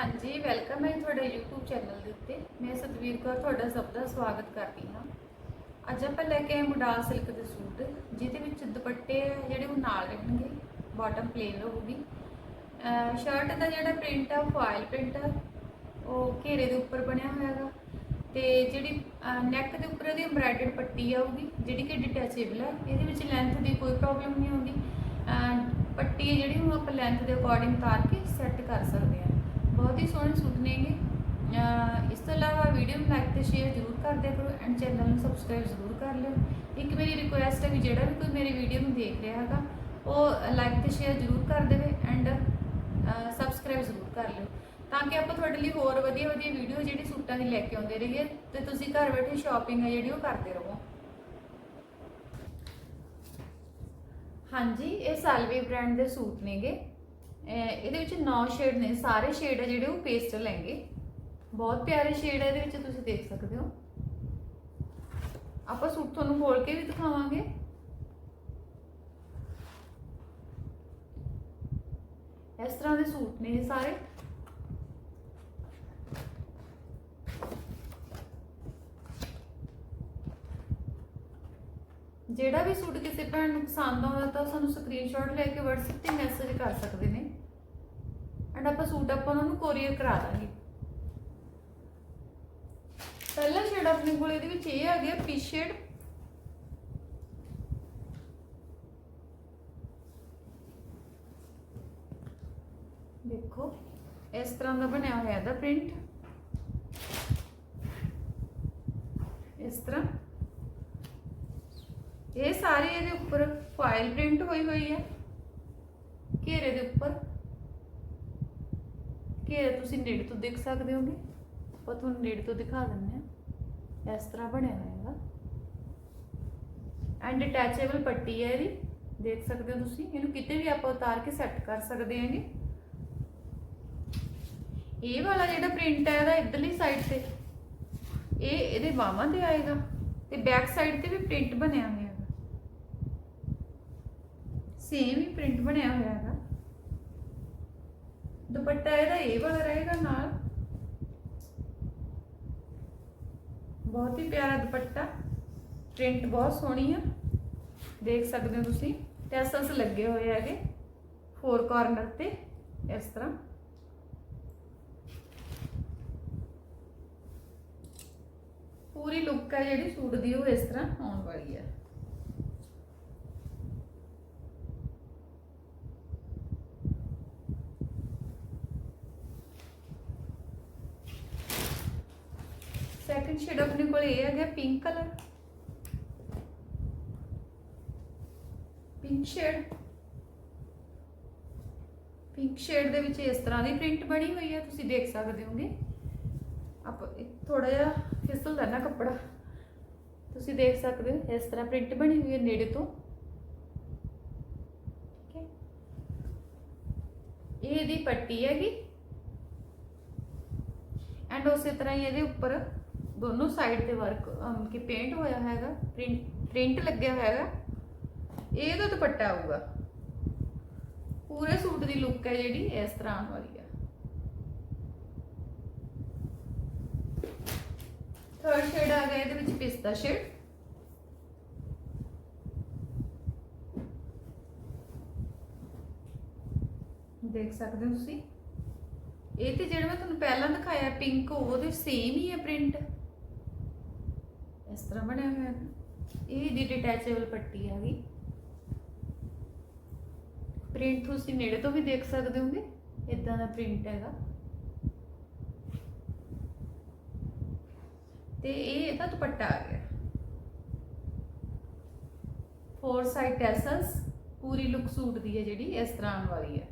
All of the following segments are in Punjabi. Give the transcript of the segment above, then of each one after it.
ਹਾਂਜੀ ਵੈਲਕਮ ਹੈ ਤੁਹਾਡੇ YouTube ਚੈਨਲ ਦੇ ਉੱਤੇ। ਮੈਂ ਸਤਵੀਰ ਕੌਰ ਤੁਹਾਡਾ ਸਭ ਦਾ ਸਵਾਗਤ ਕਰਦੀ ਹਾਂ। ਅੱਜ ਆਪਾਂ ਲੈ ਕੇ ਆਏ ਮੁਡਾਲ ਸਿਲਕ ਦੇ ਸੂਟ, ਜਿਹਦੇ ਵਿੱਚ ਦੁਪੱਟੇ ਆ ਜਿਹੜੇ ਉਹ ਨਾਲ ਰਹਿਣਗੇ ਬਾਟਮ ਪਲੇਨ ਰਹੂਗੀ ਸ਼ਰਟ ਦਾ ਜਿਹੜਾ ਪ੍ਰਿੰਟ ਆ ਫਾਇਲ ਪ੍ਰਿੰਟ ਆ। ਉਹ ਘੇਰੇ ਦੇ ਉੱਪਰ ਬਣਿਆ ਹੋਇਆ ਹੈਗਾ ਤੇ ਜਿਹੜੀ ਨੈਕ ਦੇ ਉੱਪਰ ਇਹਦੀ ਐਮਬ੍ਰਾਇਡਰਡ ਪੱਟੀ ਆਊਗੀ ਜਿਹੜੀ ਕਿ ਡਿਟੈਚੇਬਲ ਹੈ ਇਹਦੇ ਵਿੱਚ ਲੈਂਥ ਦੀ ਕੋਈ ਪ੍ਰੋਬਲਮ ਨਹੀਂ ਆਉਂਦੀ। ਪੱਟੀ ਹੈ ਜਿਹੜੀ ਉਹ ਆਪਾਂ ਲੈਂਥ ਦੇ ਅਕੋਰਡਿੰਗ ਤਾਰ ਕੇ ਸੈੱਟ ਕਰ ਸਕਦੇ ਹਾਂ। ਬਹੁਤ ਹੀ ਸੋਹਣੇ ਸੂਟ ਨੇਗੇ ਇਸ ਤੋਂ ਇਲਾਵਾ ਵੀਡੀਓ ਨੂੰ ਲਾਈਕ ਤੇ ਸ਼ੇਅਰ ਜ਼ਰੂਰ ਕਰ ਦਿਆ ਕਰੋ ਐਂਡ ਚੈਨਲ ਨੂੰ ਸਬਸਕ੍ਰਾਈਬ ਜ਼ਰੂਰ ਕਰ ਲਿਓ। ਇੱਕ ਮੇਰੀ ਰਿਕੁਐਸਟ ਹੈ ਵੀ ਜਿਹੜਾ ਵੀ ਕੋਈ ਮੇਰੀ ਵੀਡੀਓ ਨੂੰ ਦੇਖ ਰਿਹਾ ਹੈਗਾ, ਉਹ ਲਾਈਕ ਤੇ ਸ਼ੇਅਰ ਜ਼ਰੂਰ ਕਰ ਦੇਵੇ ਐਂਡ ਸਬਸਕ੍ਰਾਈਬ ਜ਼ਰੂਰ ਕਰ ਲਿਓ। ਤਾਂ ਕਿ ਆਪਾਂ ਤੁਹਾਡੇ ਲਈ ਹੋਰ ਵਧੀਆ ਵਧੀਆ ਵੀਡੀਓ ਜਿਹੜੀ ਸੂਟਾਂ ਦੀ ਲੈ ਕੇ ਆਉਂਦੇ ਰਹੀਏ ਤੇ ਤੁਸੀਂ ਘਰ ਬੈਠੇ ਸ਼ਾਪਿੰਗ ਹੈ ਜਿਹੜੀ ਉਹ ਕਰਦੇ ਰਹੋ। ਹਾਂਜੀ, ਇਹ ਸਾਲਵੇ ਬ੍ਰਾਂਡ ਦੇ ਸੂਟ ਨੇਗੇ। ਇਹਦੇ ਵਿੱਚ 9 ਸ਼ੇਡ ਨੇ, ਸਾਰੇ ਸ਼ੇਡ ਆ ਜਿਹੜੇ ਉਹ ਪੇਸਟਲ ਹੈਗੇ। ਬਹੁਤ ਪਿਆਰੇ ਸ਼ੇਡ ਹੈ ਇਹਦੇ ਵਿੱਚ, ਤੁਸੀਂ ਦੇਖ ਸਕਦੇ ਹੋ। ਆਪਾਂ ਸੂਟ ਤੁਹਾਨੂੰ ਖੋਲ ਕੇ ਵੀ ਦਿਖਾਵਾਂਗੇ। ਇਸ ਤਰ੍ਹਾਂ ਦੇ ਸੂਟ ਨੇ ਇਹ ਸਾਰੇ। ਜਿਹੜਾ ਵੀ ਸੂਟ ਕਿਸੇ ਭੈਣ ਨੂੰ ਪਸੰਦ ਆਉਂਦਾ ਤਾਂ ਸਾਨੂੰ ਸਕਰੀਨਸ਼ਾਟ ਲੈ ਕੇ WhatsApp ਤੇ ਮੈਸੇਜ ਕਰ ਸਕਦੇ ਨੇ। ਸੂਟ ਆਪਾਂ ਉਹਨਾਂ ਨੂੰ ਕੋਰੀਅਰ ਕਰਾ ਦਾਂਗੇ। ਪਹਿਲਾ ਸ਼ੇਡ ਆਪਣੇ ਕੋਲ ਇਹਦੇ ਵਿੱਚ ਇਹ ਆ ਗਿਆ ਪੀਚ ਸ਼ੇਡ ਦੇਖੋ, ਇਸ ਤਰ੍ਹਾਂ ਦਾ ਬਣਿਆ ਹੋਇਆ ਇਹਦਾ ਪ੍ਰਿੰਟ ਇਸ ਤਰ੍ਹਾਂ। ਇਹ ਸਾਰੇ ਇਹਦੇ ਉੱਪਰ ਫਾਇਲ ਪ੍ਰਿੰਟ ਹੋਈ ਹੋਈ ਹੈ। ਘੇਰੇ ਦੇ ਉੱਪਰ। ਘੇਰੇ ਤੁਸੀਂ ਨੇੜੇ ਤੋਂ ਦੇਖ ਸਕਦੇ ਹੋਗੇ? ਆਪਾਂ ਤੁਹਾਨੂੰ ਨੇੜੇ ਤੋਂ ਦਿਖਾ ਦਿੰਦੇ ਹਾਂ। ਇਸ ਤਰ੍ਹਾਂ ਬਣਿਆ ਹੋਇਆ ਹੈਗਾ। ਐਂਡ ਅਟੈਚੇਬਲ ਪੱਟੀ ਹੈ ਇਹਦੀ। ਦੇਖ ਸਕਦੇ ਹੋ ਤੁਸੀਂ। ਇਹਨੂੰ ਕਿਤੇ ਵੀ ਆਪਾਂ ਉਤਾਰ ਕੇ ਸੈੱਟ ਕਰ ਸਕਦੇ ਹਾਂਗੇ। ਇਹ ਵਾਲਾ ਜਿਹੜਾ ਪ੍ਰਿੰਟ ਹੈ ਇਹਦਾ ਇਧਰਲੀ ਸਾਈਡ ਤੇ। ਇਹ ਇਹਦੇ ਬਾਹਾਂ ਤੇ ਆਏਗਾ। ਤੇ ਬੈਕ ਸਾਈਡ ਤੇ ਵੀ ਪ੍ਰਿੰਟ ਬਣਿਆ ਹੋਇਆ ਹੈਗਾ। ਸੇਮ ਹੀ ਪ੍ਰਿੰਟ ਬਣਿਆ ਹੋਇਆ ਹੈਗਾ। ਦੁਪੱਟਾ ਇਹਦਾ ਇਹ ਵਾਲਾ ਰਹੇਗਾ ਨਾਲ। ਬਹੁਤ ਹੀ ਪਿਆਰਾ ਦੁਪੱਟਾ। ਪ੍ਰਿੰਟ ਬਹੁਤ ਸੋਹਣੀ ਆ। ਦੇਖ ਸਕਦੇ ਹੋ ਤੁਸੀਂ। ਟੈਸਲਸ ਲੱਗੇ ਹੋਏ ਹੈਗੇ। ਫੋਰ ਕਾਰਨਰ ਤੇ, ਇਸ ਤਰ੍ਹਾਂ। ਪੂਰੀ ਲੁੱਕ ਹੈ ਜਿਹੜੀ ਸੂਟ ਦੀ, ਉਹ ਇਸ ਤਰ੍ਹਾਂ ਆਉਣ ਵਾਲੀ ਹੈ ਸ਼ੇਡ ਆਪਣੇ ਕੋਲ ਇਹ ਹੈਗਾ pink colour pink shade pink shade ਦੇ ਵਿੱਚ ਇਸ ਤਰ੍ਹਾਂ ਦੀ ਪ੍ਰਿੰਟ ਬਣੀ ਹੋਈ ਹੈ, ਤੁਸੀਂ ਦੇਖ ਸਕਦੇ ਹੋਗੇ। ਆਪ ਥੋੜਾ ਜਿਹਾ ਫਿਸਲਦਾ ਨਾ ਕੱਪੜਾ। ਤੁਸੀਂ ਦੇਖ ਸਕਦੇ ਹੋ, ਇਸ ਤਰ੍ਹਾਂ ਪ੍ਰਿੰਟ ਬਣੀ ਹੋਈ ਹੈ ਨੇੜੇ ਤੋਂ। ਇਹ ਇਹਦੀ ਪੱਟੀ ਹੈਗੀ। ਐਂਡ ਉਸੇ ਤਰ੍ਹਾਂ ਹੀ ਇਹਦੇ ਉੱਪਰ ਦੋਨੋਂ ਸਾਈਡ ਤੇ ਵਰਕ ਕਿ ਪੇਂਟ ਹੋਇਆ ਹੈਗਾ ਪ੍ਰਿੰਟ ਪ੍ਰਿੰਟ ਲੱਗਿਆ ਹੈਗਾ ਇਹ ਤਾਂ ਦੁਪੱਟਾ ਆਊਗਾ। ਪੂਰੇ ਸੂਟ ਦੀ ਲੁੱਕ ਹੈ ਜਿਹੜੀ, ਇਸ ਤਰ੍ਹਾਂ ਆਉਣ ਵਾਲੀ ਹੈ। ਥਰਡ ਸ਼ੇਡ ਆ ਗਿਆ, ਇਹਦੇ ਵਿੱਚ ਪਿਸਤਾ ਸ਼ੇਡ ਦੇਖ ਸਕਦੇ ਹੋ ਤੁਸੀਂ? ਇਹ ਤੇ ਜਿਹੜਾ ਮੈਂ ਤੁਹਾਨੂੰ ਪਹਿਲਾਂ ਦਿਖਾਇਆ ਪਿੰਕ ਉਹਦੇ ਸੇਮ ਹੀ ਹੈ ਪ੍ਰਿੰਟ ਇਸ ਤਰ੍ਹਾਂ ਬਣਿਆ ਹੋਇਆ ਹੈ। ਇਹ ਦੀ ਡਿਟੈਚੇਬਲ ਪੱਟੀ ਹੈਗੀ ਪ੍ਰਿੰਟ ਤੁਸੀਂ ਨੇੜੇ ਤੋਂ ਵੀ ਦੇਖ ਸਕਦੇ ਹੋਗੇ ਇਦਾਂ ਦਾ ਪ੍ਰਿੰਟ ਹੈਗਾ। ਤੇ ਇਹ ਇਹਦਾ ਦੁਪੱਟਾ ਆ ਗਿਆ। ਫੋਰ ਸਾਈਡ ਟੈਸਲਸ ਪੂਰੀ ਲੁੱਕ ਸੂਟ ਦੀ ਹੈ ਜਿਹੜੀ, ਇਸ ਤਰ੍ਹਾਂ ਆਉਣ ਵਾਲੀ ਹੈ।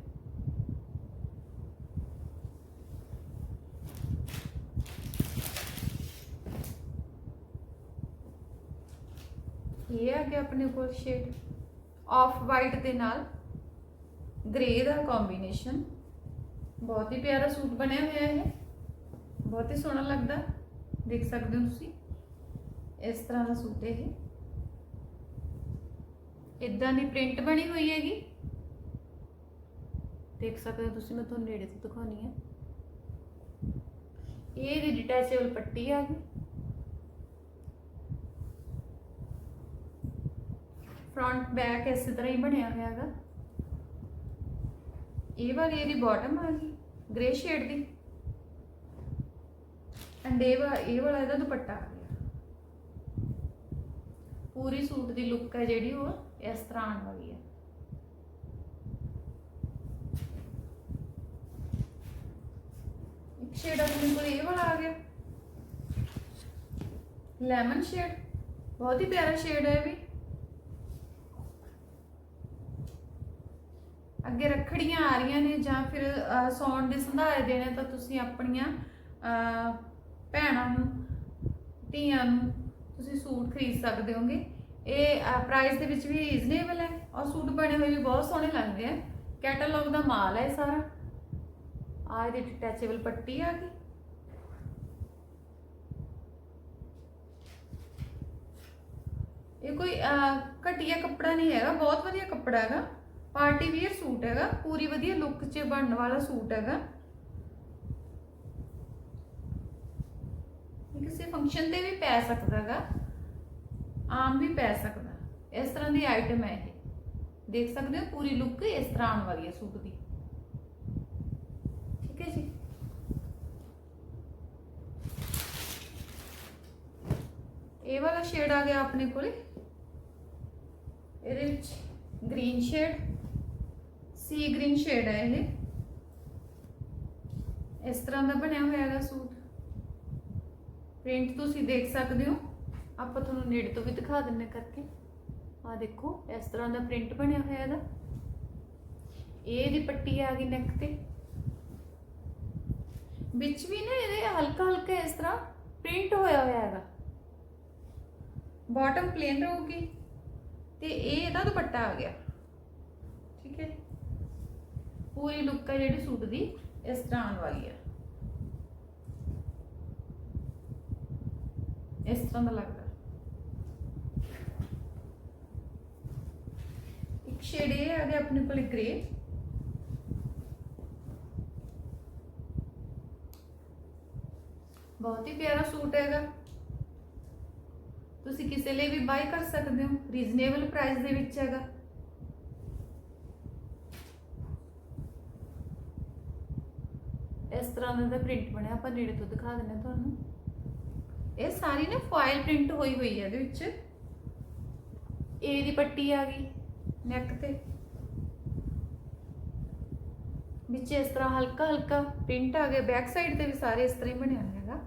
ਇਹ ਆ ਗਿਆ ਆਪਣੇ ਕੋਲ ਸ਼ੇਡ ਆਫ ਵਾਈਟ ਦੇ ਨਾਲ ਗ੍ਰੇ ਦਾ ਕੰਬੀਨੇਸ਼ਨ ਬਹੁਤ ਹੀ ਪਿਆਰਾ ਸੂਟ ਬਣਿਆ ਹੋਇਆ ਹੈ ਇਹ। ਬਹੁਤ ਹੀ ਸੋਹਣਾ ਲੱਗਦਾ। ਦੇਖ ਸਕਦੇ ਹੋ ਤੁਸੀਂ। ਇਸ ਤਰ੍ਹਾਂ ਦਾ ਸੂਟ ਇਹ। ਇਦਾਂ ਦੀ ਪ੍ਰਿੰਟ ਬਣੀ ਹੋਈ ਹੈਗੀ। ਦੇਖ ਸਕਦੇ ਹੋ ਤੁਸੀਂ, ਮੈਂ ਤੁਹਾਨੂੰ ਨੇੜੇ ਤੋਂ ਦਿਖਾਉਣੀ ਹੈ ਇਹ ਇਹਦੀ ਡਿਟੈਚੇਬਲ ਪੱਟੀ ਆ ਗਈ ਫਰੰਟ ਬੈਕ ਇਸੇ ਤਰ੍ਹਾਂ ਹੀ ਬਣਿਆ ਹੋਇਆ ਹੈਗਾ। ਇਹ ਵਾਲੀ ਇਹਦੀ ਬਾਟਮ ਆ ਗਈ ਗ੍ਰੇ ਸ਼ੇਡ ਦੀ। ਐਂਡ ਇਹ ਵਾ ਇਹ ਵਾਲਾ ਇਹਦਾ ਦੁਪੱਟਾ ਆ ਗਿਆ। ਪੂਰੀ ਸੂਟ ਦੀ ਲੁੱਕ ਹੈ ਜਿਹੜੀ ਉਹ ਇਸ ਤਰ੍ਹਾਂ ਆਉਣ ਵਾਲੀ ਹੈ। ਇੱਕ ਸ਼ੇਡ ਆਪਣੇ ਕੋਲ ਇਹ ਵਾਲਾ ਆ ਗਿਆ। ਲੈਮਨ ਸ਼ੇਡ ਬਹੁਤ ਹੀ ਪਿਆਰਾ ਸ਼ੇਡ ਹੈ ਇਹ ਵੀ ਅੱਗੇ ਰੱਖੜੀਆਂ ਆ ਰਹੀਆਂ ਨੇ ਜਾਂ ਫਿਰ ਅਹ, ਸੌਣ ਦੇ ਸੰਧਾਰੇ ਦੇਣੇ ਤਾਂ ਤੁਸੀਂ ਆਪਣੀਆਂ ਭੈਣਾਂ ਨੂੰ ਧੀਆਂ ਨੂੰ ਤੁਸੀਂ ਸੂਟ ਖਰੀਦ ਸਕਦੇ ਹੋਗੇ। ਇਹ ਪ੍ਰਾਈਸ ਦੇ ਵਿੱਚ ਵੀ ਰੀਜ਼ਨੇਬਲ ਹੈ ਔਰ ਸੂਟ ਬਣੇ ਹੋਏ ਵੀ ਬਹੁਤ ਸੋਹਣੇ ਲੱਗਦੇ ਆ। ਕੈਟਲੌਗ ਦਾ ਮਾਲ ਹੈ ਇਹ ਸਾਰਾ। ਆ ਇਹਦੀ ਡਿਟੈਚੇਬਲ ਪੱਟੀ ਆ ਗਈ। ਇਹ ਕੋਈ ਘਟੀਆ ਕੱਪੜਾ ਨਹੀਂ ਹੈਗਾ ਬਹੁਤ ਵਧੀਆ ਕੱਪੜਾ ਹੈਗਾ। ਪਾਰਟੀ ਵੀਅਰ ਸੂਟ ਹੈਗਾ, ਪੂਰੀ ਵਧੀਆ ਲੁੱਕ 'ਚ ਬਣਨ ਵਾਲਾ ਸੂਟ ਹੈਗਾ। ਇਹ ਕਿਸੇ ਫੰਕਸ਼ਨ ਤੇ ਵੀ ਪੈ ਸਕਦਾ ਹੈਗਾ, ਆਮ ਵੀ ਪੈ ਸਕਦਾ। ਇਸ ਤਰ੍ਹਾਂ ਦੀ ਆਈਟਮ ਹੈ ਇਹ। ਦੇਖ ਸਕਦੇ ਹੋ ਪੂਰੀ ਲੁੱਕ ਇਸ ਤਰ੍ਹਾਂ ਆਉਣ ਵਾਲੀ ਹੈ ਸੂਟ ਦੀ। ਠੀਕ ਹੈ ਜੀ। ਇਹ ਵਾਲਾ ਸ਼ੇਡ ਆ ਗਿਆ ਆਪਣੇ ਕੋਲੇ। ਇਹਦੇ ਵਿੱਚ green shade sea green shade ਹੈ ਇਹ। ਇਸ ਤਰ੍ਹਾਂ ਦਾ ਬਣਿਆ ਹੋਇਆ ਹੈਗਾ ਸੂਟ। ਪ੍ਰਿੰਟ ਤੁਸੀਂ ਦੇਖ ਸਕਦੇ ਹੋ। ਆਪਾਂ ਤੁਹਾਨੂੰ ਨੇੜੇ ਤੋਂ ਵੀ ਦਿਖਾ ਦਿੰਨੇ ਕਰਕੇ। ਆ ਦੇਖੋ, ਇਸ ਤਰ੍ਹਾਂ ਦਾ ਪ੍ਰਿੰਟ ਬਣਿਆ ਹੋਇਆ ਇਹਦਾ ਇਹ ਇਹਦੀ ਪੱਟੀ ਆ ਗਈ ਨੈਕ ਤੇ। ਵਿੱਚ ਵੀ ਨਾ ਇਹਦੇ ਹਲਕਾ ਹਲਕਾ ਇਸ ਤਰ੍ਹਾਂ ਪ੍ਰਿੰਟ ਹੋਇਆ ਹੋਇਆ ਹੈਗਾ। ਬਾਟਮ ਪਲੇਨ ਰਹੂਗੀ। ਤੇ ਇਹ ਇਹਦਾ ਦੁਪੱਟਾ ਆ ਗਿਆ। ਠੀਕ ਹੈ। ਪੂਰੀ ਲੁੱਕ ਹੈ ਜਿਹੜੀ ਸੂਟ ਦੀ, ਇਸ ਤਰ੍ਹਾਂ ਆਉਣ ਵਾਲੀ ਹੈ ਇਸ ਤਰ੍ਹਾਂ ਦਾ ਲੱਗਦਾ। ਇੱਕ ਸ਼ੇਡ ਇਹ ਆ ਗਿਆ ਆਪਣੇ ਕੋਲ ਗ੍ਰੇ ਬਹੁਤ ਹੀ ਪਿਆਰਾ ਸੂਟ ਹੈਗਾ। ਤੁਸੀਂ ਕਿਸੇ ਲਈ ਵੀ ਬਾਈ ਕਰ ਸਕਦੇ ਹੋ ਰੀਜ਼ਨੇਬਲ ਪ੍ਰਾਈਸ ਦੇ ਵਿੱਚ ਹੈਗਾ। ਇਸ ਤਰ੍ਹਾਂ ਦਾ ਪ੍ਰਿੰਟ ਬਣਿਆ, ਆਪਾਂ ਨੇੜੇ ਤੋਂ ਦਿਖਾ ਦਿੰਦੇ ਤੁਹਾਨੂੰ। ਇਹ ਸਾਰੀ ਨਾ ਫਾਇਲ ਪ੍ਰਿੰਟ ਹੋਈ ਹੋਈ ਹੈ ਇਹਦੇ ਵਿੱਚ। ਏ ਦੀ ਪੱਟੀ ਆ ਗਈ ਨੈਕ ਤੇ। ਵਿੱਚ ਇਸ ਤਰ੍ਹਾਂ ਹਲਕਾ ਹਲਕਾ ਪ੍ਰਿੰਟ ਆ ਗਿਆ। ਬੈਕ ਸਾਈਡ ਤੇ ਵੀ ਸਾਰੇ ਇਸ ਤਰ੍ਹਾਂ ਹੀ ਬਣਿਆ ਹੈਗਾ।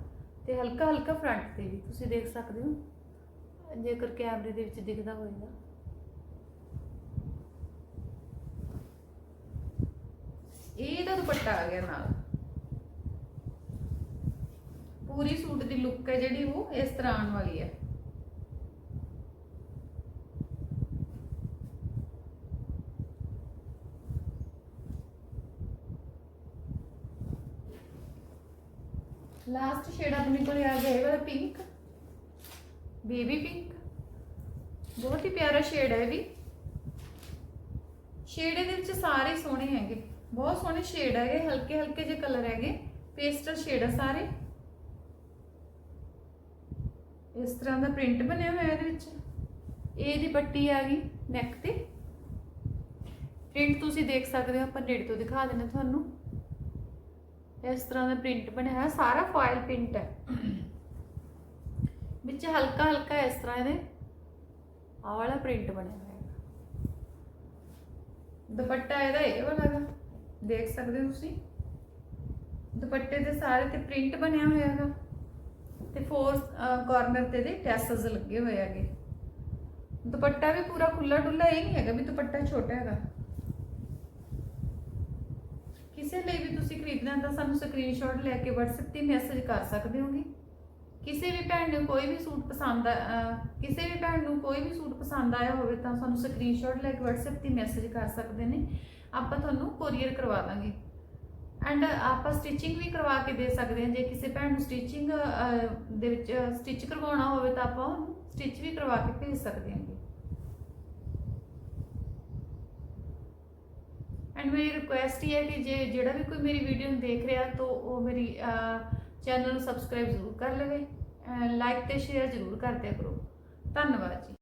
ਤੇ ਹਲਕਾ ਹਲਕਾ ਫਰੰਟ ਤੇ ਵੀ, ਤੁਸੀਂ ਦੇਖ ਸਕਦੇ ਹੋ। ਜੇਕਰ ਕੈਮਰੇ ਦੇ ਵਿੱਚ ਦਿਖਦਾ ਹੋਏਗਾ। ਇਹ ਦਾ ਦੁਪੱਟਾ ਆ ਗਿਆ ਨਾਲ। ਪੂਰੀ ਸੂਟ ਦੀ ਲੁੱਕ ਹੈ ਜਿਹੜੀ ਉਹ ਇਸ ਤਰ੍ਹਾਂ ਆਉਣ ਵਾਲੀ ਹੈ। ਲਾਸਟ ਸ਼ੇਡ ਆਪਣੇ ਕੋਲ ਆ ਗਿਆ ਇਹ ਵਾਲਾ ਪਿੰਕ ਬੇਬੀ ਪਿੰਕ ਬਹੁਤ ਹੀ ਪਿਆਰਾ ਸ਼ੇਡ ਹੈ ਇਹ ਵੀ। ਸ਼ੇਡ ਦੇ ਵਿੱਚ ਸਾਰੇ ਸੋਹਣੇ ਹੈਗੇ। ਬਹੁਤ ਸੋਹਣੇ ਸ਼ੇਡ ਹੈਗੇ ਹਲਕੇ ਹਲਕੇ ਜਿਹੇ ਕਲਰ ਹੈਗੇ। ਪੇਸਟਲ ਸ਼ੇਡ ਆ ਸਾਰੇ। ਇਸ ਤਰ੍ਹਾਂ ਦਾ ਪ੍ਰਿੰਟ ਬਣਿਆ ਹੋਇਆ ਇਹਦੇ ਵਿੱਚ। ਇਹ ਦੀ ਪੱਟੀ ਆ ਗਈ ਨੈਕ ਤੇ। ਪ੍ਰਿੰਟ ਤੁਸੀਂ ਦੇਖ ਸਕਦੇ ਹੋ, ਆਪਾਂ ਨੇੜੇ ਤੋਂ ਦਿਖਾ ਦਿੰਦੇ ਤੁਹਾਨੂੰ। ਇਸ ਤਰ੍ਹਾਂ ਦਾ ਪ੍ਰਿੰਟ ਬਣਿਆ ਹੋਇਆ, ਸਾਰਾ ਫਾਇਲ ਪ੍ਰਿੰਟ ਹੈ। ਵਿੱਚ ਹਲਕਾ ਹਲਕਾ ਇਸ ਤਰ੍ਹਾਂ ਇਹਦੇ, ਆਹ ਵਾਲਾ ਪ੍ਰਿੰਟ ਬਣਿਆ ਹੋਇਆ। ਦੁਪੱਟਾ ਇਹਦਾ ਇਹ ਵਾਲਾ ਹੈਗਾ ਦੇਖ ਸਕਦੇ ਹੋ ਤੁਸੀਂ। ਦੁਪੱਟੇ ਦੇ ਸਾਰੇ ਤੇ ਪ੍ਰਿੰਟ ਬਣਿਆ ਹੋਇਆ ਹੈਗਾ ਤੇ ਫੋਰ ਕਾਰਨਰ ਤੇ ਦੇ ਟੈਸਲਸ ਲੱਗੇ ਹੋਏ ਹੈਗੇ। ਦੁਪੱਟਾ ਵੀ ਪੂਰਾ ਖੁੱਲਾ ਡੁੱਲਾ ਇਹ ਨਹੀਂ ਹੈਗਾ ਵੀ ਦੁਪੱਟਾ ਛੋਟਾ ਹੈਗਾ। ਕਿਸੇ ਲਈ ਵੀ ਤੁਸੀਂ ਖਰੀਦਣਾ ਤਾਂ ਸਾਨੂੰ ਸਕਰੀਨਸ਼ਾਟ ਲੈ ਕੇ WhatsApp ਤੇ ਮੈਸੇਜ ਕਰ ਸਕਦੇ ਹੋਗੇ। ਕਿਸੇ ਵੀ ਭੈਣ ਨੂੰ ਕੋਈ ਵੀ ਸੂਟ ਪਸੰਦ ਆ ਕਿਸੇ ਵੀ ਭੈਣ ਨੂੰ ਕੋਈ ਵੀ ਸੂਟ ਪਸੰਦ ਆਇਆ ਹੋਵੇ ਤਾਂ ਸਾਨੂੰ ਸਕਰੀਨਸ਼ਾਟ ਲੈ ਕੇ WhatsApp ਤੇ ਮੈਸੇਜ ਕਰ ਸਕਦੇ ਨੇ। ਆਪਾਂ ਤੁਹਾਨੂੰ ਕੋਰੀਅਰ ਕਰਵਾ ਦਾਂਗੇ। ਐਂਡ uh, ਆਪਾਂ ਸਟਿਚਿੰਗ ਵੀ ਕਰਵਾ ਕੇ ਦੇ ਸਕਦੇ ਹਾਂ। ਜੇ ਕਿਸੇ ਭੈਣ ਨੂੰ ਸਟਿਚਿੰਗ ਦੇ ਵਿੱਚ ਸਟਿਚ ਕਰਵਾਉਣਾ ਹੋਵੇ ਤਾਂ ਆਪਾਂ ਉਹਨੂੰ ਸਟਿਚ ਵੀ ਕਰਵਾ ਕੇ ਭੇਜ ਸਕਦੇ ਹਾਂ ਐਂਡ ਮੇਰੀ ਰਿਕੁਐਸਟ ਹੀ ਹੈ ਕਿ ਜੇ ਜਿਹੜਾ ਵੀ ਕੋਈ ਮੇਰੀ ਵੀਡੀਓ ਨੂੰ ਦੇਖ ਰਿਹਾ ਤਾਂ ਉਹ ਮੇਰੀ ਚੈਨਲ ਨੂੰ ਸਬਸਕ੍ਰਾਈਬ ਜ਼ਰੂਰ ਕਰ ਲਵੇ। ਲਾਈਕ ਤੇ ਸ਼ੇਅਰ ਜ਼ਰੂਰ ਕਰ ਕਰੋ। ਧੰਨਵਾਦ ਜੀ।